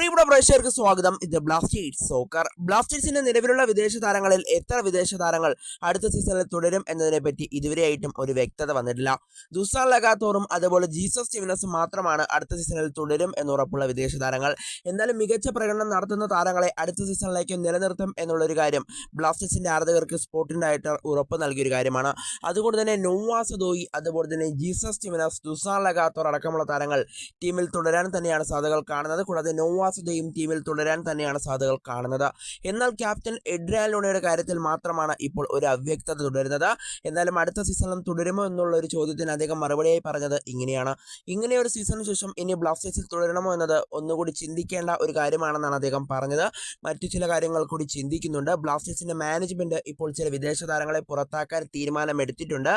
പ്രിയപ്പെട്ട പ്രേക്ഷകർക്ക് സ്വാഗതം. ഇത് ബ്ലാസ്റ്റേഴ്സ് സോക്കർ ബ്ലാസ്റ്റേഴ്സിന്റെ നിലവിലുള്ള വിദേശ താരങ്ങളിൽ എത്ര വിദേശ താരങ്ങൾ അടുത്ത സീസണിൽ തുടരും എന്നതിനെപ്പറ്റി ഇതുവരെയായിട്ടും ഒരു വ്യക്തത വന്നിട്ടില്ല. ദുസാൻ ലഗാത്തോറും അതുപോലെ ജീസസ് സ്റ്റീവനസും മാത്രമാണ് അടുത്ത സീസണിൽ തുടരും എന്നുറപ്പുള്ള വിദേശ താരങ്ങൾ. എന്നാലും മികച്ച പ്രകടനം നടത്തുന്ന താരങ്ങളെ അടുത്ത സീസണിലേക്ക് നിലനിർത്തും എന്നുള്ളൊരു കാര്യം ബ്ലാസ്റ്റേഴ്സിന്റെ ആരാധകർക്ക് സ്പോർട്ടിംഗ് ഡയറക്ടർ ഉറപ്പ് നൽകിയൊരു കാര്യമാണ്. അതുകൊണ്ട് തന്നെ നോവാസ് ദോയി അതുപോലെ തന്നെ ജീസസ് സ്റ്റീവനസ് ദുസാൻ ലഗാത്തോർ അടക്കമുള്ള താരങ്ങൾ ടീമിൽ തുടരാൻ തന്നെയാണ് സാധ്യതകൾ കാണുന്നത്. കൂടാതെ നോവാസുദയും ടീമിൽ തുടരാൻ തന്നെയാണ് സാധ്യതകൾ കാണുന്നത്. എന്നാൽ ക്യാപ്റ്റൻ എഡ്രിയാൻ ലൂണയുടെ കാര്യത്തിൽ മാത്രമാണ് ഇപ്പോൾ ഒരു അവ്യക്തത തുടരുന്നത്. എന്നാലും അടുത്ത സീസണിലും തുടരുമോ എന്നുള്ള ഒരു ചോദ്യത്തിന് അദ്ദേഹം മറുപടിയായി പറഞ്ഞത് ഇങ്ങനെയാണ്. ഇങ്ങനെ ഒരു സീസണിന് ശേഷം ഇനി ബ്ലാസ്റ്റേഴ്സിൽ തുടരണമോ എന്നത് ഒന്നുകൂടി ചിന്തിക്കേണ്ട ഒരു കാര്യമാണെന്നാണ് അദ്ദേഹം പറഞ്ഞത്. മറ്റു ചില കാര്യങ്ങൾ കൂടി ചിന്തിക്കുന്നുണ്ട്. ബ്ലാസ്റ്റേഴ്സിന്റെ മാനേജ്മെന്റ് ഇപ്പോൾ ചില വിദേശ താരങ്ങളെ പുറത്താക്കാൻ തീരുമാനമെടുത്തിട്ടുണ്ട്.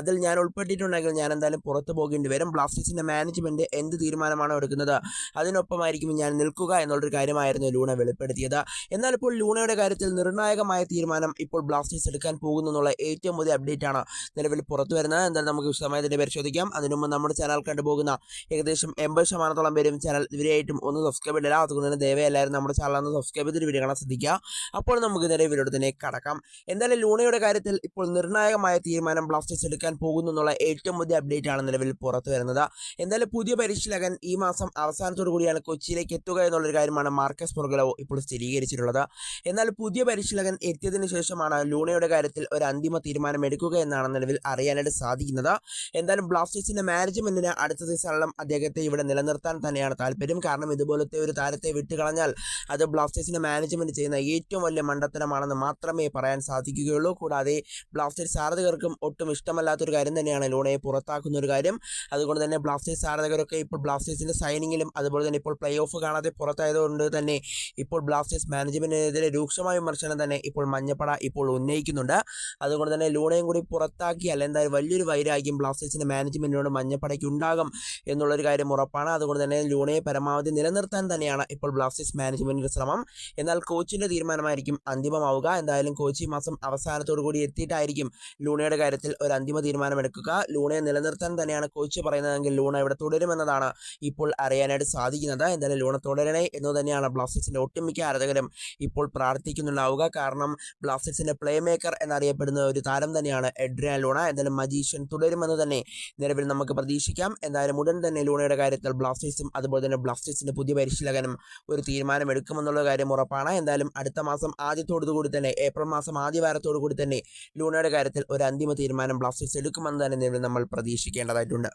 അതിൽ ഞാൻ ഉൾപ്പെട്ടിട്ടുണ്ടെങ്കിൽ ഞാൻ എന്തായാലും പുറത്തു പോകേണ്ടി വരും. ബ്ലാസ്റ്റേഴ്സിന്റെ മാനേജ്മെന്റ് എന്ത് തീരുമാനമാണോ എടുക്കുന്നത്? അതിനൊപ്പമായിരിക്കും ഞാൻ നിൽക്കുക എന്നുള്ളൊരു കാര്യമായിരുന്നു ലൂണ വെളിപ്പെടുത്തിയത്. എന്നാൽ ഇപ്പോൾ ലൂണയുടെ കാര്യത്തിൽ നിർണായകമായ തീരുമാനം ഇപ്പോൾ ബ്ലാസ്റ്റേഴ്സ് എടുക്കാൻ പോകുന്നു എന്നുള്ള ഏറ്റവും പുതിയ അപ്ഡേറ്റ് ആണ് നിലവിൽ പുറത്തു വരുന്നത്. എന്തായാലും നമുക്ക് വിശദമായി തന്നെ പരിശോധിക്കാം. അതിനു മുമ്പ് നമ്മുടെ ചാനൽ കണ്ടുപോകുന്ന ഏകദേശം എൺപത് ശതമാനത്തോളം പേരും ചാനൽ ഇവരെയായിട്ടും ഒന്ന് സബ്സ്ക്രൈബ് ഇടില്ല അതുകൊണ്ട് തന്നെ ദയവേ എല്ലാവരും നമ്മുടെ ചാനൽ ഒന്ന് സബ്സ്ക്രൈബ് ചെയ്തിട്ട് വീഡിയോ കാണാൻ ശ്രദ്ധിക്കുക. അപ്പോൾ നമുക്ക് നേരെ തന്നെ കടക്കാം. എന്തായാലും ലൂണയുടെ കാര്യത്തിൽ ഇപ്പോൾ നിർണായകമായ തീരുമാനം ബ്ലാസ്റ്റേഴ്സ് എടുക്കാൻ പോകുന്നു എന്നുള്ള ഏറ്റവും പുതിയ അപ്ഡേറ്റ് ആണ് നിലവിൽ പുറത്തു വരുന്നത്. എന്തായാലും പുതിയ പരിശീലകൻ ഈ മാസം അവസാനത്തോടു കൂടിയാണ് കൊച്ചിയിലേക്ക് എത്തുക എന്നുള്ളൊരു കാര്യമാണ് മാർക്കസ് പൊർഗലോ ഇപ്പോൾ സ്ഥിരീകരിച്ചിട്ടുള്ളത്. എന്നാൽ പുതിയ പരിശീലകൻ എത്തിയതിനു ശേഷമാണ് ലൂണയുടെ കാര്യത്തിൽ ഒരു അന്തിമ തീരുമാനം എടുക്കുക എന്നാണ് നിലവിൽ അറിയാനായിട്ട് സാധിക്കുന്നത്. എന്തായാലും ബ്ലാസ്റ്റേഴ്സിന്റെ മാനേജ്മെന്റിന് അടുത്ത സീസണിലും അദ്ദേഹത്തെ ഇവിടെ നിലനിർത്താൻ തന്നെയാണ് താല്പര്യം. കാരണം ഇതുപോലത്തെ ഒരു താരത്തെ വിട്ടുകളഞ്ഞാൽ അത് ബ്ലാസ്റ്റേഴ്സിന്റെ മാനേജ്മെന്റ് ചെയ്യുന്ന ഏറ്റവും വലിയ മണ്ടത്തരമാണെന്ന് മാത്രമേ പറയാൻ സാധിക്കുകയുള്ളൂ. കൂടാതെ ബ്ലാസ്റ്റേഴ്സ് ആരാധകർക്കും ഒട്ടും ഇഷ്ടമല്ലാത്തൊരു കാര്യം തന്നെയാണ് ലൂണയെ പുറത്താക്കുന്ന ഒരു കാര്യം. അതുകൊണ്ട് തന്നെ ബ്ലാസ്റ്റേഴ്സ് ആരാധകരൊക്കെ ഇപ്പോൾ ബ്ലാസ്റ്റേഴ്സിന്റെ സൈനിങ്ങിലും അതുപോലെ തന്നെ ഇപ്പോൾ പ്ലേ ഓഫ് കാണാതെ പുറത്തായതുകൊണ്ട് തന്നെ ഇപ്പോൾ ബ്ലാസ്റ്റേഴ്സ് മാനേജ്മെന്റിനെതിരെ രൂക്ഷമായ വിമർശനം തന്നെ ഇപ്പോൾ മഞ്ഞപ്പട ഇപ്പോൾ ഉന്നയിക്കുന്നുണ്ട്. അതുകൊണ്ട് തന്നെ ലൂണയും കൂടി പുറത്താക്കിയാൽ എന്തായാലും വലിയൊരു വൈരാഗ്യം ബ്ലാസ്റ്റേഴ്സിന്റെ മാനേജ്മെന്റിനോട് മഞ്ഞപ്പടയ്ക്ക് ഉണ്ടാകും എന്നുള്ളൊരു കാര്യം ഉറപ്പാണ്. അതുകൊണ്ട് തന്നെ ലൂണയെ പരമാവധി നിലനിർത്താൻ തന്നെയാണ് ഇപ്പോൾ ബ്ലാസ്റ്റേഴ്സ് മാനേജ്മെന്റിന്റെ ശ്രമം. എന്നാൽ കോച്ചിന്റെ തീരുമാനമായിരിക്കും അന്തിമമാവുക. എന്തായാലും കോച്ച് ഈ മാസം അവസാനത്തോടു കൂടി എത്തിയിട്ടായിരിക്കും ലൂണയുടെ കാര്യത്തിൽ ഒരു അന്തിമ തീരുമാനമെടുക്കുക. ലൂണയെ നിലനിർത്താൻ തന്നെയാണ് കോച്ച് പറയുന്നതെങ്കിൽ ലൂണ ഇവിടെ തുടരുമെന്നതാണ് ഇപ്പോൾ അറിയാനായിട്ട് സാധിക്കുന്നത്. എന്തായാലും ലൂണ തുടരണേ എന്ന് തന്നെയാണ് ബ്ലാസ്റ്റേഴ്സിന്റെ ഒട്ടുമിക്ക ആരാധകരും ഇപ്പോൾ പ്രാർത്ഥിക്കുന്നുണ്ടാവുക. കാരണം ബ്ലാസ്റ്റേഴ്സിന്റെ പ്ലേ മേക്കർ എന്നറിയപ്പെടുന്ന ഒരു താരം തന്നെയാണ് എഡ്രിയാൻ ലൂണ. എന്തായാലും മജീഷ്യൻ തുടരുമെന്ന് തന്നെ നിലവിൽ നമുക്ക് പ്രതീക്ഷിക്കാം. എന്തായാലും ഉടൻ തന്നെ ലൂണയുടെ കാര്യത്തിൽ ബ്ലാസ്റ്റേഴ്സും അതുപോലെ തന്നെ ബ്ലാസ്റ്റേഴ്സിന്റെ പുതിയ പരിശീലകനും ഒരു തീരുമാനമെടുക്കുമെന്നുള്ള കാര്യം ഉറപ്പാണ്. എന്തായാലും അടുത്ത മാസം ആദ്യത്തോടു കൂടി തന്നെ ഏപ്രിൽ മാസം ആദ്യ വാരത്തോടു കൂടി തന്നെ ലൂണയുടെ കാര്യത്തിൽ ഒരു അന്തിമ തീരുമാനം ബ്ലാസ്റ്റേഴ്സ് എടുക്കുമെന്ന് തന്നെ നിലവിൽ നമ്മൾ പ്രതീക്ഷിക്കേണ്ടതായിട്ടുണ്ട്.